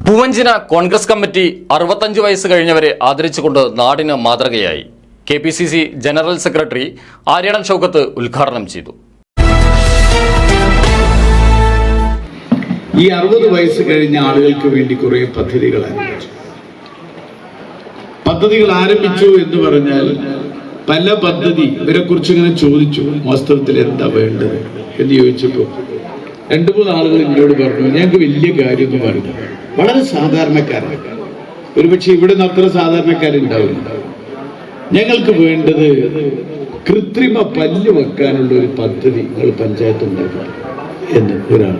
പൂവഞ്ചിന Congress committee അറുപത്തഞ്ച് വയസ്സ് കഴിഞ്ഞവരെ ആദരിച്ചുകൊണ്ട് നാടിന് മാതൃകയായി. K P C C general secretary Aryadan Shoukath ഉദ്ഘാടനം ചെയ്തു. ഈ അറുപത് വയസ്സ് കഴിഞ്ഞ ആളുകൾക്ക് വേണ്ടി കുറേ പദ്ധതികൾ പദ്ധതികൾ ആരംഭിച്ചു എന്ന് പറഞ്ഞാൽ പല പദ്ധതി ഇവരെ കുറിച്ച് ഇങ്ങനെ ചോദിച്ചു വാസ്തവത്തിൽ എന്താ വേണ്ടത് എന്ന് ചോദിച്ചപ്പോൾ രണ്ടു മൂന്ന് ആളുകൾ എന്നോട് പറഞ്ഞു ഞങ്ങൾക്ക് വലിയ കാര്യമൊന്നും പറഞ്ഞു വളരെ സാധാരണക്കാരാണ് ഒരുപക്ഷെ ഇവിടെ നിന്ന് അത്ര സാധാരണക്കാരുണ്ടാവില്ല. ഞങ്ങൾക്ക് വേണ്ടത് കൃത്രിമ പല്ല് വെക്കാനുള്ള ഒരു പദ്ധതി നിങ്ങൾ പഞ്ചായത്ത് ഉണ്ടാക്കുക എന്ന് ഒരാൾ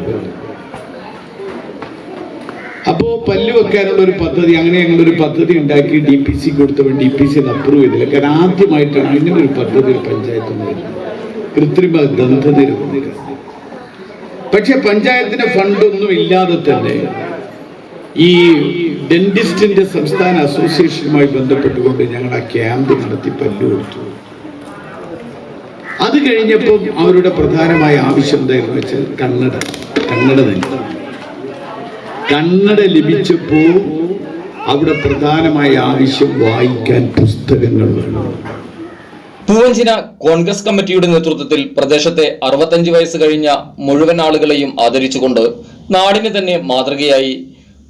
അപ്പോ പല്ല് വെക്കാനുള്ള ഒരു പദ്ധതി അങ്ങനെ ഞങ്ങളൊരു പദ്ധതി ഉണ്ടാക്കി ഡി പി സി കൊടുത്തപ്പോൾ ഡി പി സി അപ്രൂവ് ചെയ്തില്ല. കാരണം ആദ്യമായിട്ടാണ് ഇങ്ങനെ ഒരു പദ്ധതി പഞ്ചായത്ത് കൃത്രിമ ദന്തനിര പക്ഷെ പഞ്ചായത്തിന് ഫണ്ടൊന്നും ഇല്ലാതെ തന്നെ ഈ ഡെന്റിസ്റ്റിന്റെ സംസ്ഥാന അസോസിയേഷനുമായി ബന്ധപ്പെട്ടുകൊണ്ട് ഞങ്ങൾ ആ ക്യാമ്പ് നടത്തി പല്ലു കൊടുത്തു അത് കഴിഞ്ഞപ്പോൾ അവരുടെ പ്രധാനമായ ആവശ്യം എന്തായിരുന്നു വെച്ചാൽ കണ്ണട കണ്ണട തന്നെ. കണ്ണട ലഭിച്ചപ്പോ അവിടെ പ്രധാനമായ ആവശ്യം വായിക്കാൻ പുസ്തകങ്ങൾ വേണം. പൂവഞ്ചിന കോൺഗ്രസ് കമ്മിറ്റിയുടെ നേതൃത്വത്തിൽ പ്രദേശത്തെ അറുപത്തഞ്ച് വയസ്സ് കഴിഞ്ഞ മുഴുവൻ ആളുകളെയും ആദരിച്ചുകൊണ്ട് നാടിന് തന്നെ മാതൃകയായി.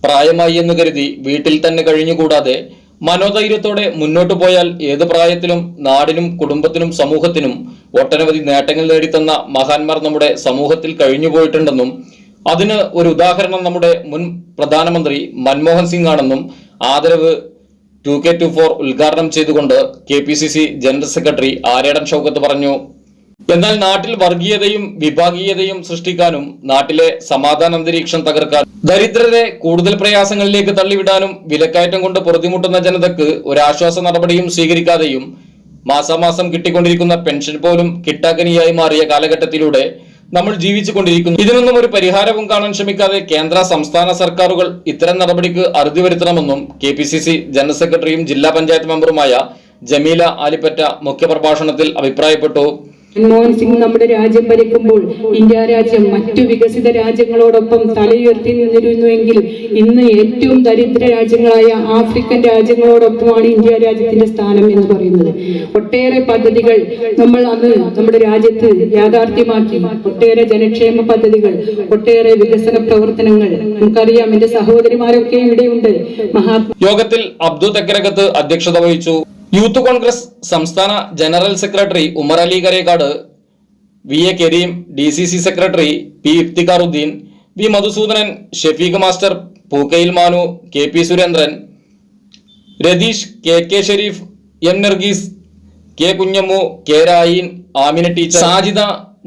പ്രായമായി എന്ന് കരുതി വീട്ടിൽ തന്നെ കഴിഞ്ഞുകൂടാതെ മനോധൈര്യത്തോടെ മുന്നോട്ടു പോയാൽ ഏത് പ്രായത്തിലും നാടിനും കുടുംബത്തിനും സമൂഹത്തിനും ഒട്ടനവധി നേട്ടങ്ങൾ നേടിത്തന്ന മഹാന്മാർ നമ്മുടെ സമൂഹത്തിൽ കഴിഞ്ഞുപോയിട്ടുണ്ടെന്നും അതിന് ഒരു ഉദാഹരണം നമ്മുടെ മുൻ പ്രധാനമന്ത്രി മൻമോഹൻ സിംഗ് ആണെന്നും ആദരവ് ടു കെ ടു ഫോർ ഉദ്ഘാടനം ചെയ്തുകൊണ്ട് K P C C general secretary Aryadan Shoukath പറഞ്ഞു. എന്നാൽ നാട്ടിൽ വർഗീയതയും വിഭാഗീയതയും സൃഷ്ടിക്കാനും നാട്ടിലെ സമാധാന അന്തരീക്ഷം തകർക്കാൻ ദരിദ്രരെ കൂടുതൽ പ്രയാസങ്ങളിലേക്ക് തള്ളിവിടാനും വിലക്കയറ്റം കൊണ്ട് പൊറുതിമുട്ടുന്ന ജനതക്ക് ഒരാശ്വാസ നടപടിയും സ്വീകരിക്കാതെയും മാസാമാസം കിട്ടിക്കൊണ്ടിരിക്കുന്ന പെൻഷൻ പോലും കിട്ടാക്കനിയായി മാറിയ കാലഘട്ടത്തിലൂടെ നമ്മൾ ജീവിച്ചു കൊണ്ടിരിക്കുന്നു ഇതിനൊന്നും ഒരു പരിഹാരവും കാണാൻ ശ്രമിക്കാതെ കേന്ദ്ര സംസ്ഥാന സർക്കാരുകൾ ഇത്തരം നടപടിക്ക് അറുതി വരുത്തണമെന്നും K P C C general സെക്രട്ടറിയും ജില്ലാ പഞ്ചായത്ത് മെമ്പറുമായ ജമീല ആലിപ്പറ്റ മുഖ്യപ്രഭാഷണത്തിൽ അഭിപ്രായപ്പെട്ടു. മൻമോഹൻ സിംഗ് നമ്മുടെ രാജ്യം ഭരിക്കുമ്പോൾ ഇന്ത്യ രാജ്യം മറ്റു വികസിത രാജ്യങ്ങളോടൊപ്പം തലയുയർത്തി നിന്നിരുന്നുവെങ്കിലും ഇന്ന് ഏറ്റവും ദരിദ്ര രാജ്യങ്ങളായ ആഫ്രിക്കൻ രാജ്യങ്ങളോടൊപ്പമാണ് ഇന്ത്യ രാജ്യത്തിന്റെ സ്ഥാനം എന്ന് പറയുന്നത്. ഒട്ടേറെ പദ്ധതികൾ നമ്മൾ അന്ന് നമ്മുടെ രാജ്യത്ത് യാഥാർത്ഥ്യമാക്കി. ഒട്ടേറെ ജനക്ഷേമ പദ്ധതികൾ ഒട്ടേറെ വികസന പ്രവർത്തനങ്ങൾ. നമുക്കറിയാം എന്റെ സഹോദരിമാരൊക്കെ ഇവിടെയുണ്ട്. മഹാ യോഗത്തിൽ അബ്ദു തക്കരകത്ത് അധ്യക്ഷത വഹിച്ചു. യൂത്ത് കോൺഗ്രസ് സംസ്ഥാന general secretary Umar Ali Karekkad V A Kareem D C C secretary P Iftikharuddin V Madhusoodanan Shafeeq master Pookkayil Manu K P Surendran Ratheesh K K Shareef M Nargees K Kunhammu K Rayeen Amina teacher Sajida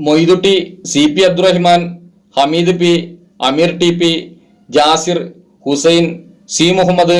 Moidutty C P Abdurahiman Hameed P Ameer T P Jasir Hussain C Muhammed